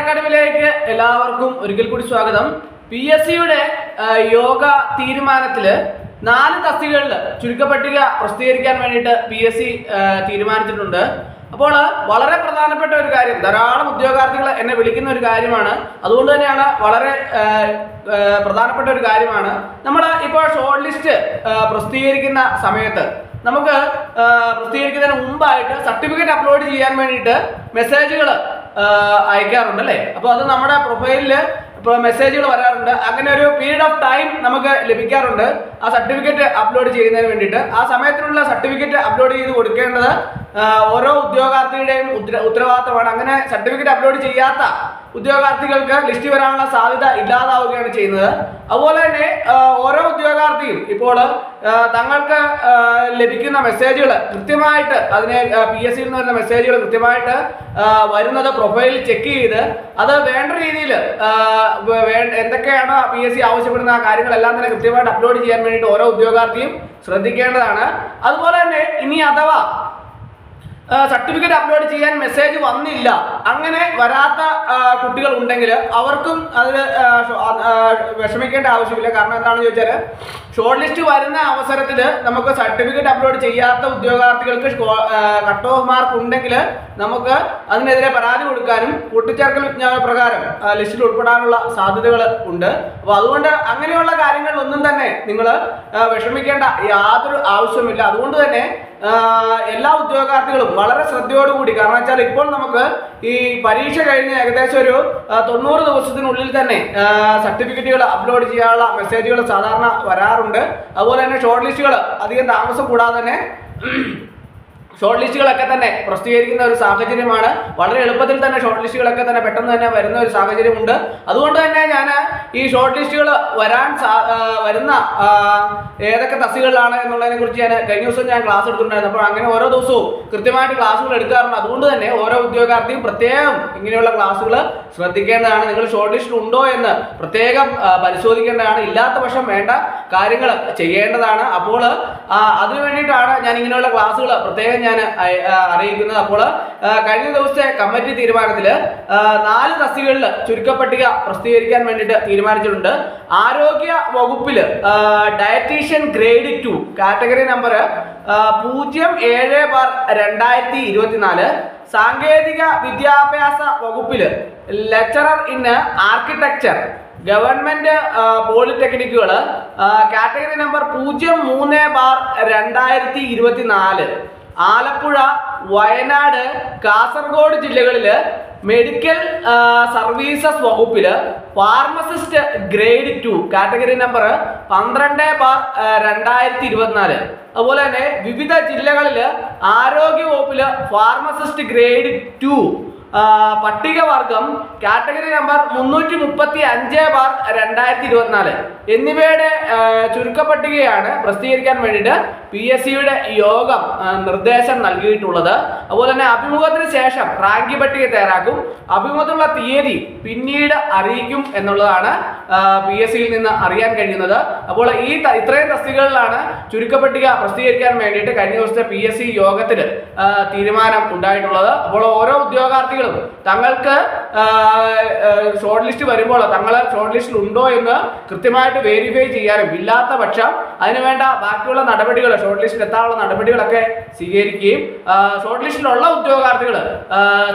അക്കാഡമിയിലേക്ക് എല്ലാവർക്കും ഒരിക്കൽ കൂടി സ്വാഗതം. പി എസ് സിയുടെ യോഗ തീരുമാനത്തിൽ നാല് തസ്തികകളിൽ ചുരുക്കപ്പട്ടിക പ്രസിദ്ധീകരിക്കാൻ വേണ്ടിയിട്ട് പി എസ് സി തീരുമാനിച്ചിട്ടുണ്ട്. അപ്പോൾ വളരെ പ്രധാനപ്പെട്ട ഒരു കാര്യം ധാരാളം ഉദ്യോഗാർത്ഥികൾ എന്നെ വിളിക്കുന്ന ഒരു കാര്യമാണ്. അതുകൊണ്ട് തന്നെയാണ് വളരെ പ്രധാനപ്പെട്ട ഒരു കാര്യമാണ്. നമ്മൾ ഇപ്പോൾ ഷോർട്ട് ലിസ്റ്റ് പ്രസിദ്ധീകരിക്കുന്ന സമയത്ത് നമുക്ക് പ്രസിദ്ധീകരിക്കുന്നതിന് മുമ്പായിട്ട് സർട്ടിഫിക്കറ്റ് അപ്ലോഡ് ചെയ്യാൻ വേണ്ടിയിട്ട് മെസ്സേജുകൾ അയക്കാറുണ്ട് അല്ലേ അപ്പോൾ അത് നമ്മുടെ പ്രൊഫൈലിൽ ഇപ്പോൾ മെസ്സേജുകൾ വരാറുണ്ട്. അങ്ങനെ ഒരു പീരീഡ് ഓഫ് ടൈം നമുക്ക് ലഭിക്കാറുണ്ട്. ആ സർട്ടിഫിക്കറ്റ് അപ്ലോഡ് ചെയ്യുന്നതിന് വേണ്ടിയിട്ട്. ആ സമയത്തിനുള്ള സർട്ടിഫിക്കറ്റ് അപ്ലോഡ് ചെയ്ത് കൊടുക്കേണ്ടത് ഓരോ ഉദ്യോഗാർത്ഥിയുടെയും ഉത്തര ഉത്തരവാദിത്തമാണ്. അങ്ങനെ സർട്ടിഫിക്കറ്റ് അപ്ലോഡ് ചെയ്യാത്ത ഉദ്യോഗാർത്ഥികൾക്ക് ലിസ്റ്റ് വരാനുള്ള സാധ്യത ഇല്ലാതാവുകയാണ് ചെയ്യുന്നത്. അതുപോലെ തന്നെ ഓരോ ഉദ്യോഗാർത്ഥിയും ഇപ്പോൾ തങ്ങൾക്ക് ലഭിക്കുന്ന മെസ്സേജുകൾ കൃത്യമായിട്ട് അതിനെ പി എസ് സിയിൽ നിന്ന് വരുന്ന മെസ്സേജുകൾ കൃത്യമായിട്ട് വരുന്നത് പ്രൊഫൈലിൽ ചെക്ക് ചെയ്ത് അത് വേണ്ട രീതിയിൽ എന്തൊക്കെയാണ് പി എസ് സി ആവശ്യപ്പെടുന്ന ആ കാര്യങ്ങളെല്ലാം തന്നെ കൃത്യമായിട്ട് അപ്ലോഡ് ചെയ്യാൻ വേണ്ടിയിട്ട് ഓരോ ഉദ്യോഗാർത്ഥിയും ശ്രദ്ധിക്കേണ്ടതാണ്. അതുപോലെ തന്നെ ഇനി അഥവാ സർട്ടിഫിക്കറ്റ് അപ്ലോഡ് ചെയ്യാൻ മെസ്സേജ് വന്നില്ല. അങ്ങനെ വരാത്ത കുട്ടികൾ ഉണ്ടെങ്കിൽ അവർക്കും അതിൽ വിഷമിക്കേണ്ട ആവശ്യമില്ല. കാരണം എന്താണെന്ന് ചോദിച്ചാൽ ഷോർട്ട് ലിസ്റ്റ് വരുന്ന അവസരത്തിൽ നമുക്ക് സർട്ടിഫിക്കറ്റ് അപ്ലോഡ് ചെയ്യാത്ത ഉദ്യോഗാർത്ഥികൾക്ക് കട്ട് ഓഫ് മാർക്ക് ഉണ്ടെങ്കിൽ നമുക്ക് അതിനെതിരെ പരാതി കൊടുക്കാനും കൂട്ടിച്ചേർക്കൽ വിജ്ഞാന പ്രകാരം ലിസ്റ്റിൽ ഉൾപ്പെടാനുള്ള സാധ്യതകൾ ഉണ്ട്. അപ്പോൾ അതുകൊണ്ട് അങ്ങനെയുള്ള കാര്യങ്ങൾ ഒന്നും തന്നെ നിങ്ങൾ വിഷമിക്കേണ്ട യാതൊരു ആവശ്യമില്ല അതുകൊണ്ട് തന്നെ എല്ലാ ഉദ്യോഗാർത്ഥികളും വളരെ ശ്രദ്ധയോടുകൂടി. കാരണം വെച്ചാൽ ഇപ്പോൾ നമുക്ക് ഈ പരീക്ഷ കഴിഞ്ഞ് ഏകദേശം ഒരു തൊണ്ണൂറ് ദിവസത്തിനുള്ളിൽ തന്നെ സർട്ടിഫിക്കറ്റുകൾ അപ്ലോഡ് ചെയ്യാനുള്ള മെസ്സേജുകൾ സാധാരണ വരാറുണ്ട്. അതുപോലെ തന്നെ ഷോർട്ട് ലിസ്റ്റുകൾ അധികം താമസം കൂടാതെ തന്നെ ഷോർട്ട് ലിസ്റ്റുകളൊക്കെ തന്നെ പ്രസിദ്ധീകരിക്കുന്ന ഒരു സാഹചര്യമാണ്. വളരെ എളുപ്പത്തിൽ തന്നെ ഷോർട്ട് ലിസ്റ്റുകളൊക്കെ തന്നെ പെട്ടെന്ന് തന്നെ വരുന്ന ഒരു സാഹചര്യമുണ്ട്. അതുകൊണ്ട് തന്നെ ഞാൻ ഈ ഷോർട്ട് ലിസ്റ്റുകൾ വരാൻ വരുന്ന ഏതൊക്കെ തസ്തികളിലാണ് എന്നുള്ളതിനെ കുറിച്ച് ഞാൻ കഴിഞ്ഞ ദിവസം ഞാൻ ക്ലാസ് എടുത്തിട്ടുണ്ടായിരുന്നു. അപ്പോൾ അങ്ങനെ ഓരോ ദിവസവും കൃത്യമായിട്ട് ക്ലാസ്സുകൾ എടുക്കാറുണ്ട്. അതുകൊണ്ട് തന്നെ ഓരോ ഉദ്യോഗാർത്ഥിയും പ്രത്യേകം ഇങ്ങനെയുള്ള ക്ലാസ്സുകൾ ശ്രദ്ധിക്കേണ്ടതാണ്. നിങ്ങൾ ഷോർട്ട് ലിസ്റ്റിൽ ഉണ്ടോ എന്ന് പ്രത്യേകം പരിശോധിക്കേണ്ടതാണ്. ഇല്ലാത്ത പക്ഷം വേണ്ട കാര്യങ്ങൾ ചെയ്യേണ്ടതാണ്. അപ്പോൾ അതിനു വേണ്ടിയിട്ടാണ് ഞാൻ ഇങ്ങനെയുള്ള ക്ലാസ്സുകൾ പ്രത്യേകം ഞാൻ അറിയിക്കുന്നത്. അപ്പോൾ കഴിഞ്ഞ ദിവസത്തെ കമ്മിറ്റി തീരുമാനത്തിൽ നാല് തസ്തികകളിൽ ചുരുക്കപ്പട്ടിക പ്രസിദ്ധീകരിക്കാൻ വേണ്ടിയിട്ട് തീരുമാനിച്ചിട്ടുണ്ട്. ആരോഗ്യ വകുപ്പിൽ dietician grade two category number പൂജ്യം ഏഴ് ബാർ രണ്ടായിരത്തി ഇരുപത്തിനാല് സാങ്കേതിക വിദ്യാഭ്യാസ വകുപ്പിൽ ലെക്ചറർ ഇൻ ആർക്കിടെക്ചർ ഗവൺമെന്റ് പോളിടെക്നിക്കുകൾ കാറ്റഗറി നമ്പർ പൂജ്യം മൂന്ന് ബാർ രണ്ടായിരത്തി ഇരുപത്തിനാല്. ആലപ്പുഴ വയനാട് കാസർഗോഡ് ജില്ലകളിൽ മെഡിക്കൽ സർവീസസ് വകുപ്പിൽ pharmacist grade two category number പന്ത്രണ്ട് ബാർ രണ്ടായിരത്തി ഇരുപത്തിനാല് അതുപോലെ തന്നെ വിവിധ ജില്ലകളിൽ ആരോഗ്യ വകുപ്പിൽ ഫാർമസിസ്റ്റ് ഗ്രേഡ് ടു പട്ടികവർഗം കാറ്റഗറി നമ്പർ മുന്നൂറ്റി മുപ്പത്തി അഞ്ച് ബാർ രണ്ടായിരത്തി ഇരുപത്തിനാല് എന്നിവയുടെ ചുരുക്കപ്പട്ടികയാണ് പ്രസിദ്ധീകരിക്കാൻ വേണ്ടിയിട്ട് പി എസ് സിയുടെ യോഗം നിർദ്ദേശം നൽകിയിട്ടുള്ളത്. അതുപോലെ തന്നെ അഭിമുഖത്തിന് ശേഷം റാങ്കി പട്ടിക തയ്യാറാക്കും. അഭിമുഖത്തിനുള്ള തീയതി പിന്നീട് അറിയിക്കും എന്നുള്ളതാണ് പി എസ് സിയിൽ നിന്ന് അറിയാൻ കഴിയുന്നത്. അപ്പോൾ ഈ ഇത്രയും തസ്തികകളിലാണ് ചുരുക്കപ്പട്ടിക പ്രസിദ്ധീകരിക്കാൻ വേണ്ടിയിട്ട് കഴിഞ്ഞ ദിവസത്തെ പി എസ് സി യോഗത്തിൽ തീരുമാനം ഉണ്ടായിട്ടുള്ളത്. അപ്പോൾ ഓരോ ഉദ്യോഗാർത്ഥികളും തങ്ങൾക്ക് ഷോർട്ട് ലിസ്റ്റ് വരുമ്പോൾ തങ്ങൾ ഷോർട്ട് ലിസ്റ്റിൽ ഉണ്ടോ എന്ന് കൃത്യമായിട്ട് വെരിഫൈ ചെയ്യാനും ഇല്ലാത്ത പക്ഷം അതിനുവേണ്ട ബാക്കിയുള്ള നടപടികൾ ഷോർട്ട് ലിസ്റ്റിൽ എത്താനുള്ള നടപടികളൊക്കെ സ്വീകരിക്കുകയും ഷോർട്ട് ലിസ്റ്റിലുള്ള ഉദ്യോഗാർത്ഥികൾ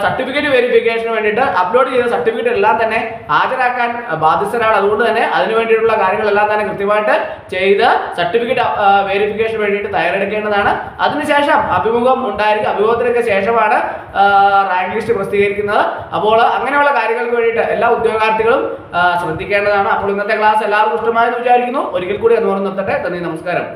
സർട്ടിഫിക്കറ്റ് വെരിഫിക്കേഷന് വേണ്ടിയിട്ട് അപ്ലോഡ് ചെയ്ത സർട്ടിഫിക്കറ്റ് എല്ലാം തന്നെ ഹാജരാക്കാൻ ബാധ്യസ്ഥരാണ്. അതുകൊണ്ട് തന്നെ അതിനു വേണ്ടിയിട്ടുള്ള കാര്യങ്ങളെല്ലാം തന്നെ കൃത്യമായിട്ട് ചെയ്ത് സർട്ടിഫിക്കറ്റ് വെരിഫിക്കേഷന് വേണ്ടിയിട്ട് തയ്യാറെടുക്കേണ്ടതാണ്. അതിനുശേഷം അഭിമുഖം ഉണ്ടായിരിക്കും. അഭിമുഖത്തിനൊക്കെ ശേഷമാണ് റാങ്ക് ലിസ്റ്റ് പ്രസിദ്ധീകരിക്കുന്നത്. അപ്പോൾ അങ്ങനെയുള്ള കാര്യങ്ങൾക്ക് വേണ്ടിയിട്ട് എല്ലാ ഉദ്യോഗാർത്ഥികളും ശ്രദ്ധിക്കേണ്ടതാണ്. അപ്പോൾ ഇന്നത്തെ ക്ലാസ് എല്ലാവർക്കും ഇഷ്ടമായെന്ന് വിചാരിക്കുന്നു. ഒരിക്കൽ കൂടി എന്ന് നിർത്തട്ടെ. നന്ദി നമസ്കാരം.